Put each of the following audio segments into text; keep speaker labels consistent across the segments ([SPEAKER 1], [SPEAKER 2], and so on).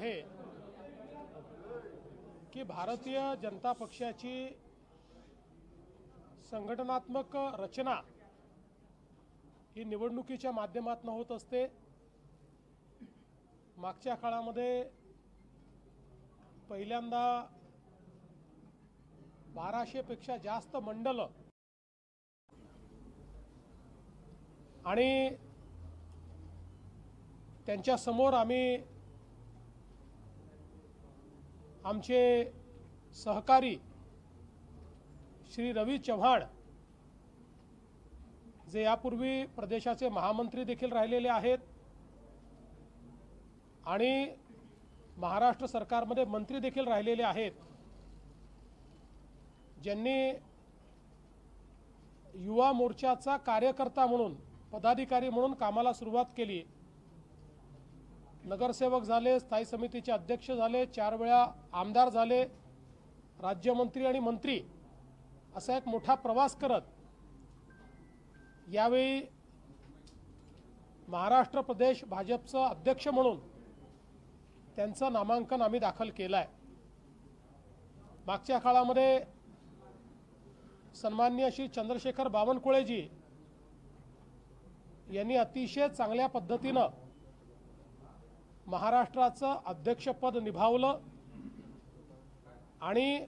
[SPEAKER 1] आहे की भारतीय जनता पक्षाची संघटनात्मक रचना ही निवडणुकीच्या माध्यमातून होत असते. मागच्या काळामध्ये पहिल्यांदा बाराशेपेक्षा जास्त मंडलं आणि त्यांच्यासमोर आम्ही आमचे सहकारी श्री रवी चव्हाण जे यापूर्वी प्रदेशाचे महामंत्री देखील राहिलेले आहेत आणि महाराष्ट्र सरकारमध्ये मंत्री देखील राहिलेले आहेत ज्यांनी युवा मोर्चाचा कार्यकर्ता म्हणून पदाधिकारी म्हणून कामाला सुरुवात केली. नगरसेवक झाले स्थायी समितीचे अध्यक्ष झाले चार वेळा आमदार झाले राज्यमंत्री आणि मंत्री असा एक मोठा प्रवास करत यावेळी महाराष्ट्र प्रदेश भाजपचं अध्यक्ष म्हणून त्यांचं नामांकन आम्ही दाखल केलं आहे मागच्या काळामध्ये सन्मान्य श्री चंद्रशेखर बावनकुळेजी यांनी अतिशय चांगल्या पद्धतीनं महाराष्ट्राचं अध्यक्षपद निभावलं आणि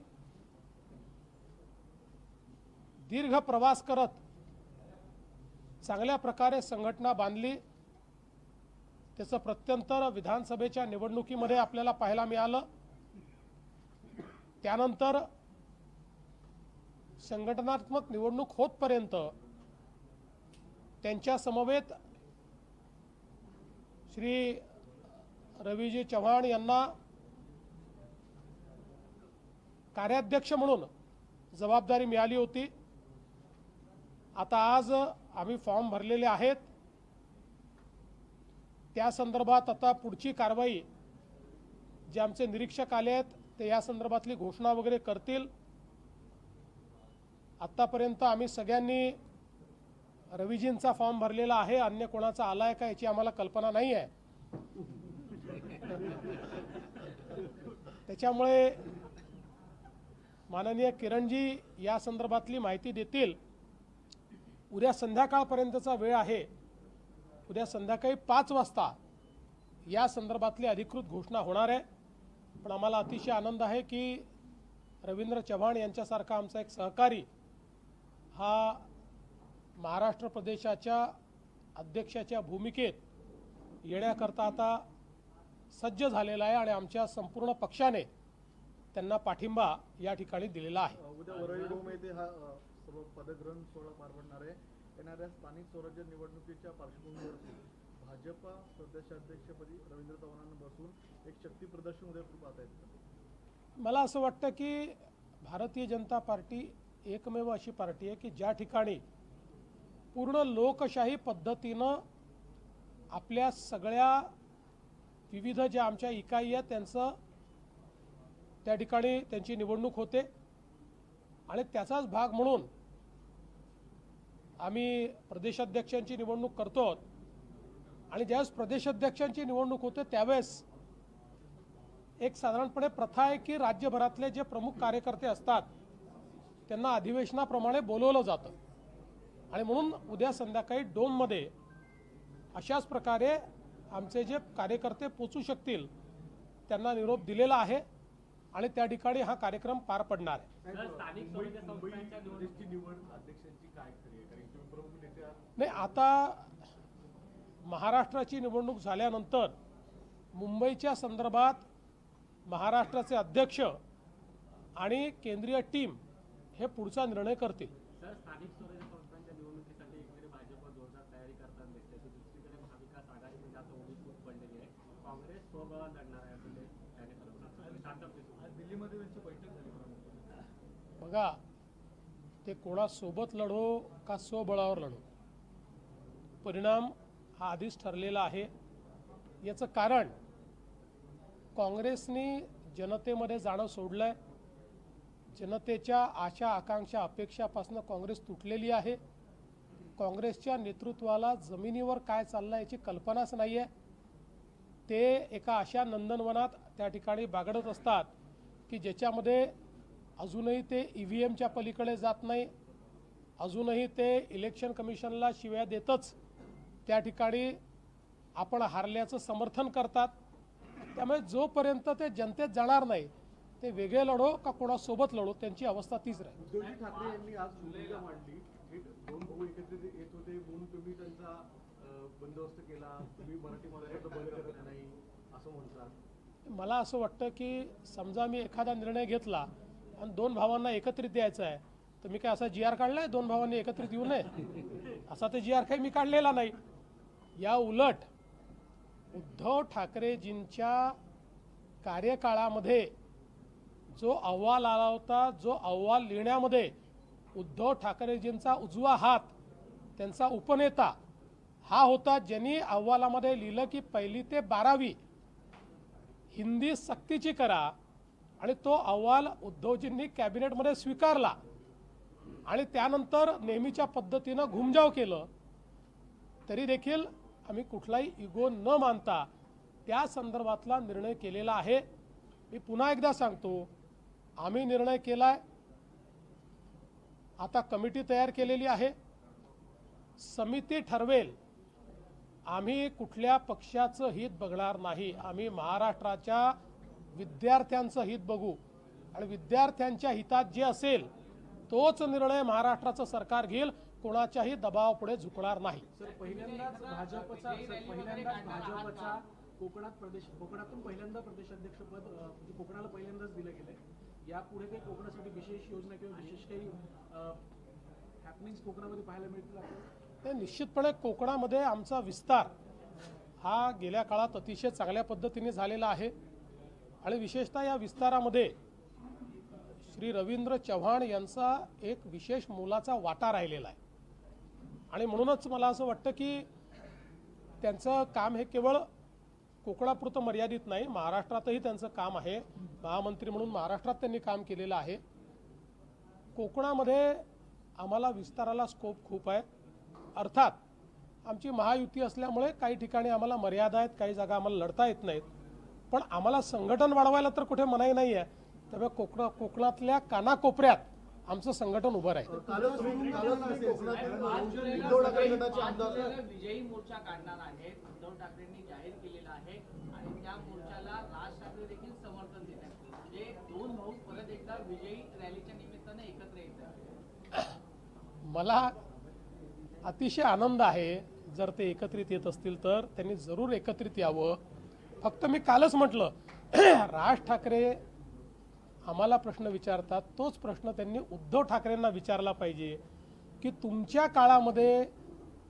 [SPEAKER 1] दीर्घ प्रवास करत चांगल्या प्रकारे संघटना बांधली. त्याचं प्रत्यंतर विधानसभेच्या निवडणुकीमध्ये आपल्याला पाहायला मिळालं. त्यानंतर संघटनात्मक निवडणूक होतपर्यंत त्यांच्या समवेत श्री रवीजी चव्हाण यांना कार्याध्यक्ष म्हणून जबाबदारी मिळाली होती. आता आज आम्ही फॉर्म भरलेले आहेत. त्या संदर्भात आता पुढची कारवाई जे आमचे निरीक्षक आले आहेत ते या संदर्भातली घोषणा वगैरे करतील. आत्तापर्यंत आम्ही सगळ्यांनी रवीजींचा फॉर्म भरलेला आहे अन्य कोणाचा आला आहे का याची आम्हाला कल्पना नाही आहे त्याच्यामुळे माननीय किरणजी या संदर्भातली माहिती देतील. उद्या संध्याकाळपर्यंतचा वेळ आहे. उद्या संध्याकाळी पाच वाजता या संदर्भातली अधिकृत घोषणा होणार आहे. पण आम्हाला अतिशय आनंद आहे की रवींद्र चव्हाण यांच्यासारखा आमचा एक सहकारी हा महाराष्ट्र प्रदेशाच्या अध्यक्षाच्या भूमिकेत येण्याकरता आता सज्ज झालेला आहे आणि आमच्या संपूर्ण पक्षाने त्यांना पाठिंबा या ठिकाणी दिलेला आहे.
[SPEAKER 2] उद्या वरळी डोम येथे हा अ, सर्व पदग्रहण सोहळा पार पडणार आहे. येणाऱ्या स्थानिक स्वराज्य निवडणुकीच्या पार्श्वभूमीवरती भाजपा प्रदेशाध्यक्षपदी रवींद्र चव्हाणांना बसून एक शक्ती प्रदर्शन उद्या पाहता येतं
[SPEAKER 1] मला असं वाटतं की भारतीय जनता पार्टी एकमेव अशी पार्टी आहे की ज्या ठिकाणी पूर्ण लोकशाही पद्धतीनं आपल्या सगळ्या विविध ज्या आमच्या इकाई आहेत त्यांचं त्या ठिकाणी त्यांची निवडणूक होते. आणि त्याचाच भाग म्हणून आम्ही प्रदेशाध्यक्षांची निवडणूक करतो आणि ज्यावेळेस प्रदेशाध्यक्षांची निवडणूक होते त्यावेळेस एक साधारणपणे प्रथा आहे की राज्यभरातले जे प्रमुख कार्यकर्ते असतात त्यांना अधिवेशनाप्रमाणे बोलवलं जातं. आणि म्हणून उद्या संध्याकाळी डोममध्ये अशाच प्रकारे आमचे जे कार्यकर्ते पोचू शकतील त्यांना निरोप दिलेला आहे आणि त्या ठिकाणी हा कार्यक्रम पार पडणार आहे. नाही आता महाराष्ट्राची निवडणूक झाल्यानंतर मुंबईच्या संदर्भात महाराष्ट्राचे अध्यक्ष आणि केंद्रीय टीम हे पुढचा निर्णय करतील
[SPEAKER 3] सर स्थानिक स्वराज्य संस्थांच्या निवडणुकीसाठी एकीकडे भाजप जोरदार तयारी करताना दिसते तर दुसरीकडे महाविकास आघाडी म्हणजे आता उभी फूट पडलेली आहे काँग्रेस स्वबळावर लढणार आहे असं ते त्याने ठरवलं शांततेत
[SPEAKER 2] आज दिल्लीमध्ये त्यांची बैठक झाली प्रमुख
[SPEAKER 1] बघा ते कोणासोबत लढो का स्वबळावर लढो? परिणाम हा आधीच ठरलेला आहे. याचं कारण काँग्रेसनी जनतेमध्ये जाणं सोडलं आहे जनतेच्या आशा आकांक्षा अपेक्षापासून काँग्रेस तुटलेली आहे. काँग्रेसच्या नेतृत्वाला जमिनीवर काय चाललं याची कल्पनाच नाही आहे ते एका अशा नंदनवनात त्या ठिकाणी बागडत असतात की ज्याच्यामध्ये अजूनही ते ई व्ही एमच्या पलीकडे जात नाही. अजूनही ते इलेक्शन कमिशनला शिव्या देतच. त्या ठिकाणी आपण हारल्याचं समर्थन करतात. त्यामुळे जोपर्यंत ते जनतेत जाणार नाही ते वेगळे लढो का कोणासोबत लढो त्यांची अवस्था तीच राहील.
[SPEAKER 2] उद्धवजी ठाकरे यांनी आज मांडली. दोन भाऊ एकत्रित येत होते म्हणून तुम्ही त्यांचा बंदोबस्त केला. तुम्ही मराठी माध्यमात बंद करत नाही असं म्हणतात
[SPEAKER 1] मला असं वाटतं की समजा मी एखादा निर्णय घेतला आणि दोन भावांना एकत्रित द्यायचं आहे. तर मी काय असा जी आर काढलाय? दोन भावांनी एकत्रित येऊ नये? असा ते जी आर काही मी काढलेला नाही. या उलट उद्धव ठाकरेजींच्या कार्यकाळामध्ये जो अहवाल आला होता जो अहवाल लिहिण्यामध्ये उद्धव ठाकरेजींचा उजवा हात त्यांचा उपनेता हा होता ज्यांनी अहवालामध्ये लिहिलं की पहिली ते बारावी हिंदी सक्तीची करा आणि तो अहवाल उद्धवजींनी कॅबिनेटमध्ये स्वीकारला. आणि त्यानंतर नेहमीच्या पद्धतीनं घुमजाव केलं. तरी देखील आम्ही कुठलाही इगो न मानता त्या संदर्भातला निर्णय केलेला आहे. मी पुन्हा एकदा सांगतो आम्ही निर्णय केलाय. आता कमिटी तयार केलेली आहे. समिती ठरवेल. आम्ही कुठल्या पक्षाचं हित बघणार नाही. आम्ही महाराष्ट्राच्या विद्यार्थ्यांचं हित बघू आणि विद्यार्थ्यांच्या हितात जे असेल तोच निर्णय महाराष्ट्राचं सरकार घेईल कोणाच्याही दबावापुढे झुकणार नाही.
[SPEAKER 4] कोकणात प्रदेश कोकणातून पहिल्यांदा प्रदेशाध्यक्षपद अं, म्हणजे कोकणाला पहिल्यांदाच दिलं गेलंय. यापुढे काही कोकणासाठी विशेष योजना किंवा विशेष काही कोकणामध्ये पाहायला मिळतील
[SPEAKER 1] ते निश्चितपणे कोकणामध्ये आमचा विस्तार हा गेल्या काळात अतिशय चांगल्या पद्धतीने झालेला आहे. आणि विशेषतः या विस्तारामध्ये श्री रवींद्र चव्हाण यांचा एक विशेष मोलाचा वाटा राहिलेला आहे. आणि म्हणूनच मला असं वाटतं की त्यांचं काम हे केवळ कोकणापुरतं मर्यादित नाही महाराष्ट्रातही त्यांचं काम आहे. महामंत्री म्हणून महाराष्ट्रात त्यांनी काम केलेलं आहे. कोकणामध्ये आम्हाला विस्ताराला स्कोप खूप आहे. अर्थात आमची महायुती असल्यामुळे काही ठिकाणी आम्हाला मर्यादा आहेत काही जागा आम्हाला लढता येत नाहीत. पण आम्हाला संघटन वाढवायला तर कुठे मनाई नाही आहे त्यामुळे कोकणा कोकणातल्या कानाकोपऱ्यात आमचं संघटन उभं राहील.
[SPEAKER 2] कालच तुम्ही कालच तुम्ही कोकणातून उद्धव ठाकरे गटाचे आमदार
[SPEAKER 5] आपल्याला विजयी मोर्चा काढणार आहेत उद्धव ठाकरेंनी जाहीर केलेला आहे आणि त्या मोर्चाला राज ठाकरे देखील समर्थन देत आहेत. म्हणजे दोन भाऊ परत एकदा विजयी रॅलीच्या निमित्ताने एकत्र येत आहेत.
[SPEAKER 1] मला अतिशय आनंद आहे. जर ते एकत्रित येत असतील तर त्यांनी जरूर एकत्रित यावं. फक्त मी कालच म्हटलं राज ठाकरे आम्हाला प्रश्न विचारतात तोच प्रश्न त्यांनी उद्धव ठाकरेंना विचारला पाहिजे की तुमच्या काळामध्ये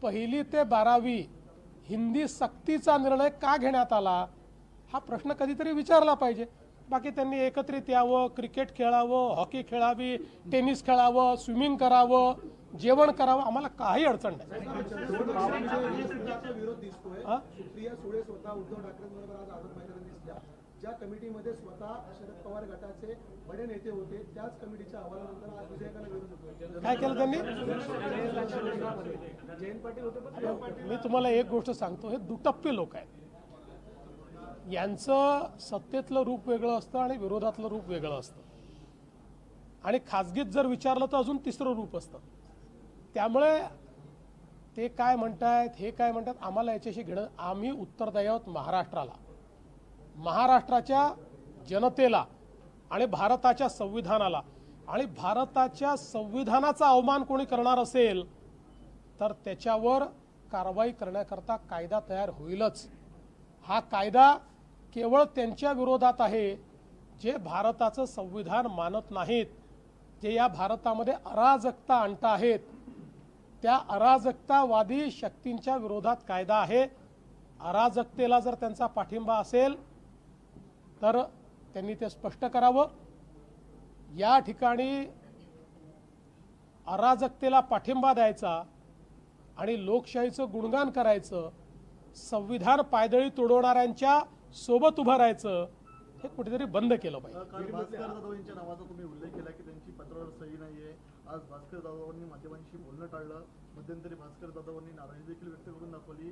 [SPEAKER 1] पहिली ते बारावी हिंदी सक्तीचा निर्णय का घेण्यात आला? हा प्रश्न कधीतरी विचारला पाहिजे. बाकी त्यांनी एकत्रित यावं क्रिकेट खेळावं हॉकी खेळावी टेनिस खेळावं स्विमिंग करावं जेवण करावं आम्हाला काही अडचण नाही.
[SPEAKER 4] ज्या कमिटीमध्ये स्वतः शरद पवार गटाचे बडे नेते होते त्याच कमिटीच्या अहवालानंतर आज विधेयकाला विरोध
[SPEAKER 1] काय केलं त्यांनी?
[SPEAKER 4] जयंत पाटील होते
[SPEAKER 1] मी तुम्हाला एक गोष्ट सांगतो हे दुटप्पे लोक आहेत. यांचं सत्तेतलं रूप वेगळं असतं आणि विरोधातलं रूप वेगळं असतं. आणि खाजगीत जर विचारलं तर अजून तिसरं रूप असतं. त्यामुळे ते काय म्हणतायत हे काय म्हणतात आम्हाला याच्याशी घेणं आम्ही उत्तरदायी आहोत महाराष्ट्राला. महाराष्ट्राच्या जनतेला आणि भारताच्या संविधानाला. आणि भारताच्या संविधानाचा अवमान कोणी करणार असेल तर त्याच्यावर कारवाई करण्याकरता कायदा तयार होईलच. हा कायदा केवळ त्यांच्या विरोधात आहे जे भारताचं संविधान मानत नाहीत जे या भारतामध्ये अराजकता आणत आहेत. त्या अराजकतावादी शक्तींच्या विरोधात कायदा आहे. अराजकतेला जर त्यांचा पाठिंबा असेल तर त्यांनी ते स्पष्ट करावं. या ठिकाणी अराजकतेला पाठिंबा द्यायचा आणि लोकशाहीचं गुणगान करायचं संविधान पायदळी तुडवणाऱ्यांच्या सोबत उभं राहायचं हे कुठेतरी बंद केलं पाहिजे.
[SPEAKER 2] आज भास्कर जाधवांनी माध्यमांशी बोलणं टाळलं. मध्यंतरी भास्कर जाधवांनी नाराजी देखील व्यक्त करून दाखवली.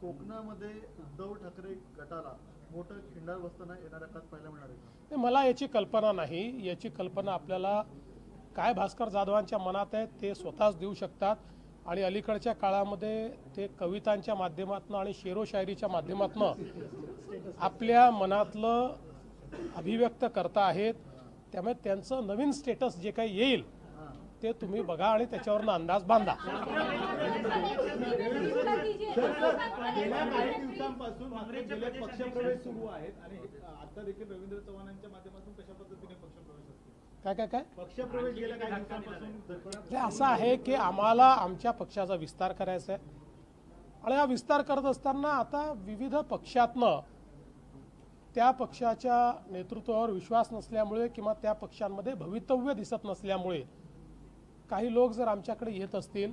[SPEAKER 2] कोकणामध्ये उद्धव ठाकरे गटाला मोठं खिंडार बसताना येणाऱ्या काळात पाहायला मिळणार आहे
[SPEAKER 1] मला याची कल्पना नाही. याची कल्पना आपल्याला काय भास्कर जाधवांच्या मनात आहे ते स्वतःच देऊ शकतात. आणि अलीकडच्या काळामध्ये ते कवितांच्या माध्यमातून आणि शेरोशायरीच्या माध्यमातून आपल्या मनातलं अभिव्यक्त करता आहेत. त्यामुळे त्यांचं नवीन स्टेटस जे काही येईल ते तुम्ही बघा आणि त्याच्यावरनं अंदाज बांधा.
[SPEAKER 6] गेल्या काही दिवसांपासून गेले पक्षप्रवेश सुरू आहेत आणि आता देखील रवींद्र चव्हाणांच्या माध्यमातून कशा पद्धतीने पक्षप्रवेश असतील
[SPEAKER 1] काय काय काय?
[SPEAKER 6] पक्षप्रवेश गेल्या काही दिवसांपासून
[SPEAKER 1] ते असं आहे की आम्हाला आमच्या पक्षाचा विस्तार करायचा आहे. आणि हा विस्तार करत असताना आता विविध पक्षातनं त्या पक्षाच्या नेतृत्वावर विश्वास नसल्यामुळे किंवा त्या पक्षांमध्ये भवितव्य दिसत नसल्यामुळे काही लोक जर आमच्याकडे येत असतील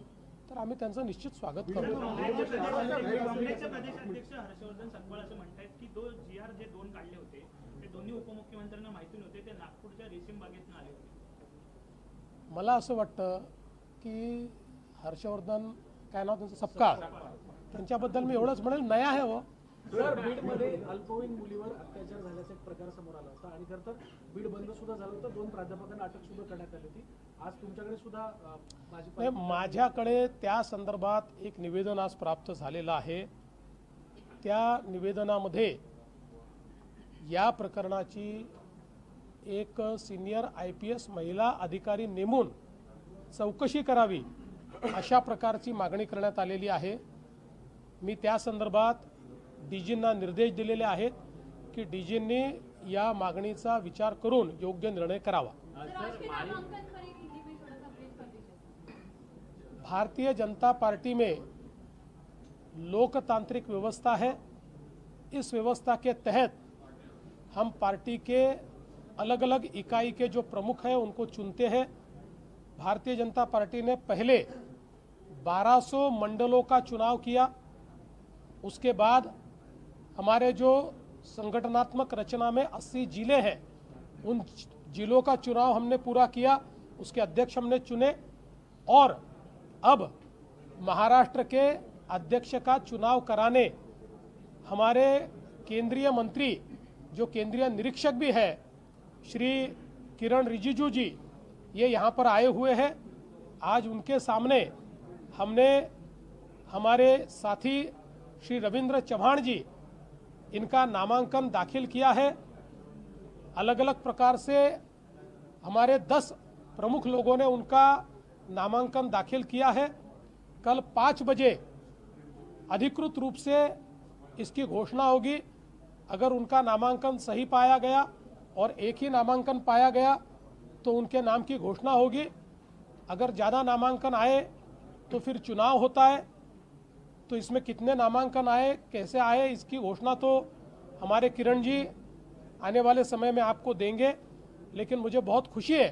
[SPEAKER 1] तर आम्ही त्यांचं निश्चित स्वागत करू
[SPEAKER 7] काँग्रेसचे प्रदेशाध्यक्ष हर्षवर्धन सकपाळ असं म्हणतायत की दो जी आर जे दोन काढले होते ते दोन्ही उपमुख्यमंत्र्यांना माहिती नव्हते ते नागपूरच्या रेशीम बागेतून आले होते.
[SPEAKER 1] मला असं वाटतं की हर्षवर्धन काय नाव त्यांचं? सपकाळ. त्यांच्याबद्दल मी एवढंच म्हणेल नया आहे हो.
[SPEAKER 4] सर बीडमध्ये अल्पवयीन मुलीवर अत्याचार झाल्याचा एक प्रकार समोर आला होता. आणि खरं तर बीड बंद सुद्धा झालं होतं. दोन प्राध्यापकांना अटक सुद्धा करण्यात आली होती. आज तुमच्याकडे सुद्धा
[SPEAKER 1] माझ्याकडे त्या संदर्भात एक निवेदन आज प्राप्त झालेलं आहे. त्या निवेदनामध्ये या प्रकरणाची एक सिनियर आय पी एस महिला अधिकारी नेमून चौकशी करावी अशा प्रकारची मागणी करण्यात आलेली आहे. मी त्या संदर्भात डीजींना निर्देश दिलेले आहेत की डीजींनी या मागणीचा विचार करून योग्य निर्णय करावा. भारतीय जनता पार्टी में लोकतांत्रिक व्यवस्था है। इस व्यवस्था के तहत हम पार्टी के अलग अलग इकाई के जो प्रमुख हैं उनको चुनते हैं। भारतीय जनता पार्टी ने पहले 1200 मंडलों का चुनाव किया। उसके बाद हमारे जो संगठनात्मक रचना में 80 ज़िले हैं, उन जिलों का चुनाव हमने पूरा किया, उसके अध्यक्ष हमने चुने और अब महाराष्ट्र के अध्यक्ष का चुनाव कराने हमारे केंद्रीय मंत्री, जो केंद्रीय निरीक्षक भी है, श्री किरण रिजिजू जी, ये यहाँ पर आए हुए हैं। आज उनके सामने हमने हमारे साथी श्री रविंद्र चौहान जी इनका नामांकन दाखिल किया है। अलग अलग प्रकार से हमारे दस प्रमुख लोगों ने उनका नामांकन दाखिल किया है। कल पाँच बजे अधिकृत रूप से इसकी घोषणा होगी। अगर उनका नामांकन सही पाया गया और एक ही नामांकन पाया गया तो उनके नाम की घोषणा होगी। अगर ज़्यादा नामांकन आए तो फिर चुनाव होता है। तो इसमें कितने नामांकन आए, कैसे आए, इसकी घोषणा तो हमारे किरण जी आने वाले समय में आपको देंगे, लेकिन मुझे बहुत खुशी है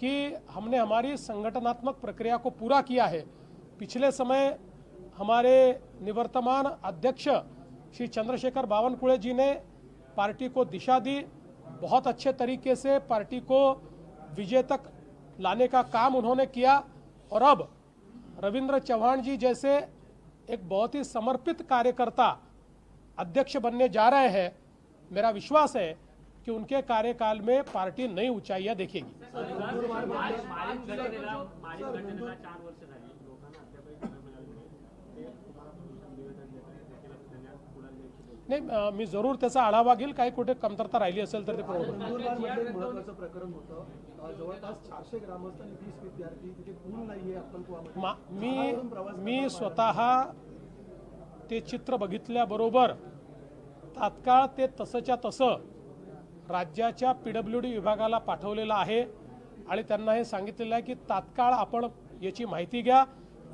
[SPEAKER 1] कि हमने हमारी संगठनात्मक प्रक्रिया को पूरा किया है। पिछले समय हमारे निवर्तमान अध्यक्ष श्री चंद्रशेखर बावनकुड़े जी ने पार्टी को दिशा दी। बहुत अच्छे तरीके से पार्टी को विजय तक लाने का काम उन्होंने किया। और अब रविंद्र चौहान जी जैसे एक बहुत ही समर्पित कार्यकर्ता अध्यक्ष बनने जा रहे हैं। मेरा विश्वास है कि उनके कार्यकाल में पार्टी नई ऊंचाइयाँ देखेगी।
[SPEAKER 3] नाही
[SPEAKER 1] मी जरूर त्याचा आढावा घेईल. काही कुठे कमतरता राहिली असेल तर ते पूर्ण मा मी स्वतः ते चित्र बघितल्याबरोबर तात्काळ ते तसंच्या तसं राज्याच्या पी डब्ल्यू डी विभागाला पाठवलेलं आहे आणि त्यांना हे सांगितलेलं आहे की तात्काळ आपण याची माहिती घ्या.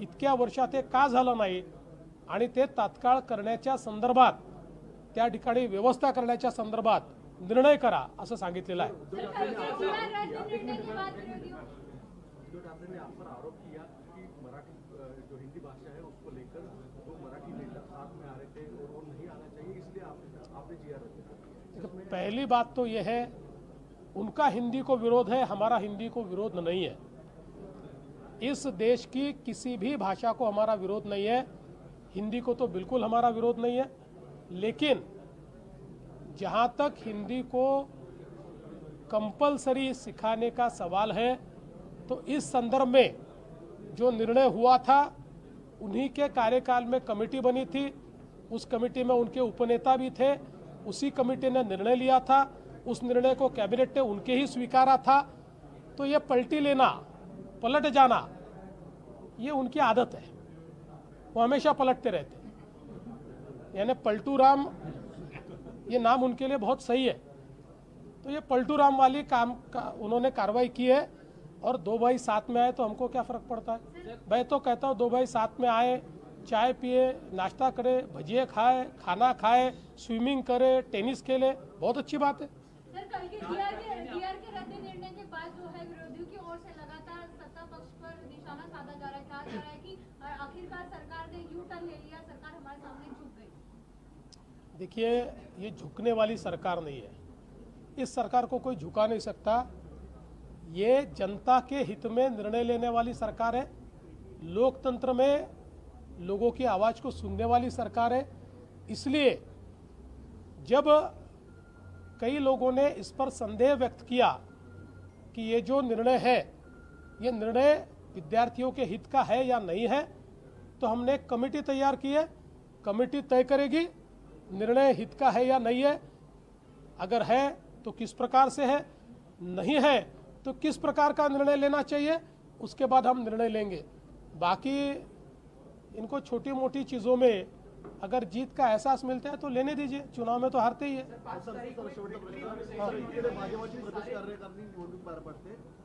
[SPEAKER 1] इतक्या वर्षात हे का झालं नाही? आणि ते तात्काळ करण्याच्या संदर्भात त्या व्यवस्था करण्याच्या संदर्भात निर्णय करा, असं
[SPEAKER 2] है
[SPEAKER 1] पहली बात तो यह है, उनका हिंदी को विरोध है, हमारा हिंदी को विरोध नहीं है। इस देश की किसी भी भाषा को हमारा विरोध नहीं है, हिंदी को तो बिल्कुल हमारा विरोध नहीं है। लेकिन जहाँ तक हिंदी को कंपलसरी सिखाने का सवाल है तो इस संदर्भ में जो निर्णय हुआ था, उन्हीं के कार्यकाल में कमेटी बनी थी। उस कमेटी में उनके उपनेता भी थे। उसी कमेटी ने निर्णय लिया था। उस निर्णय को कैबिनेट ने उनके ही स्वीकारा था। तो ये पलटी लेना, पलट जाना, ये उनकी आदत है। वो हमेशा पलटते रहते यानी पलटू राम ये नाम उनके लिए बहुत सही है। तो ये पलटू राम वाली काम का, उन्होंने कार्रवाई की है और दो भाई साथ में आए तो हमको क्या फ़र्क पड़ता है? मैं तो कहता हूँ, दो भाई साथ में आए, चाय पिए, नाश्ता करे, भजिए खाए, खाना खाए, स्विमिंग करे, टेनिस खेले, बहुत अच्छी बात है।
[SPEAKER 8] आखिरकार सरकार ने यू टर्न ले लिया सरकार हमारे सामने झुक गई
[SPEAKER 1] देखिए, ये झुकने वाली सरकार नहीं है। इस सरकार को कोई झुका नहीं सकता। ये जनता के हित में निर्णय लेने वाली सरकार है। लोकतंत्र में लोगों की आवाज़ को सुनने वाली सरकार है। इसलिए जब कई लोगों ने इस पर संदेह व्यक्त किया कि ये जो निर्णय है, ये निर्णय विद्यार्थियों के हित का है या नहीं है तो हमने कमेटी तैयार की है। कमेटी तय करेगी। निर्णय हित का है या नहीं है? अगर है तो किस प्रकार से है? नहीं है तो किस प्रकार का निर्णय लेना चाहिए? उसके बाद हम निर्णय लेंगे। बाकी इनको छोटी मोटी चीज़ों में अगर जीत का एहसास मिलता है तो लेने दीजिए। चुनाव में तो हारते ही है।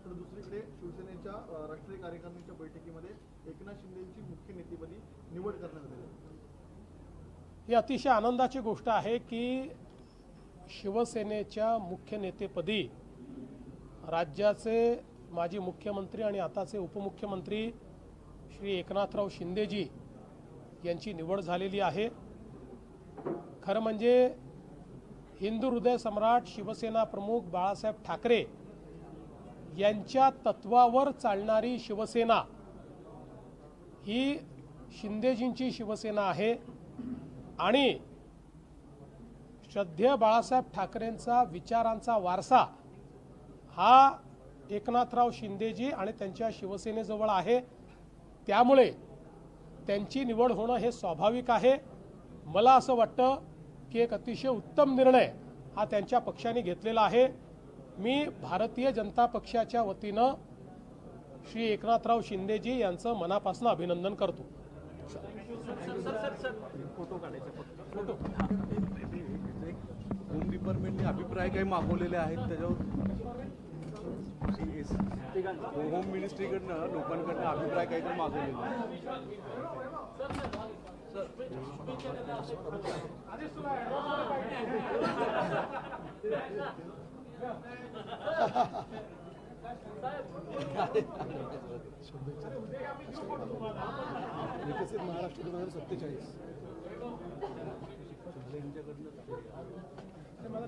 [SPEAKER 2] दुसरीकडे शिवसेनेच्या राष्ट्रीय कार्यकारिणीच्या बैठकीमध्ये एकनाथ शिंदेची मुख्य नेतेपदी निवड करण्यात आली आहे.
[SPEAKER 1] ही अतिशय आनंदाची गोष्ट आहे की शिवसेनेच्या मुख्य नेतेपदी राज्याचे माजी मुख्यमंत्री आणि आताचे उपमुख्यमंत्री श्री एकनाथराव शिंदेजी यांची निवड झालेली आहे. खरं म्हणजे हिंदू हृदय सम्राट शिवसेना प्रमुख बाळासाहेब ठाकरे यांच्या तत्वावर चालणारी शिवसेना ही शिंदेजींची शिवसेना आहे. आणि श्रद्धेय बाळासाहेब ठाकरेंचा विचारांचा वारसा हा एकनाथराव शिंदेजी आणि त्यांच्या शिवसेनेजवळ आहे. त्यामुळे त्यांची निवड होणं हे स्वाभाविक आहे. मला असं वाटतं की एक अतिशय उत्तम निर्णय हा त्यांच्या पक्षाने घेतलेला आहे. मी भारतीय जनता पक्षाच्या वतीनं श्री एकनाथराव शिंदेजी यांचं मनापासून अभिनंदन करतो.
[SPEAKER 6] होम डिपार्टमेंटने अभिप्राय काही मागवलेले आहेत त्याच्यावर हो, होम मिनिस्ट्रीकडनं लोकांकडनं अभिप्राय काहीतरी मागवलेले आहेत.
[SPEAKER 2] विकसित महाराष्ट्र दोन हजार सत्तेचाळीस
[SPEAKER 1] मला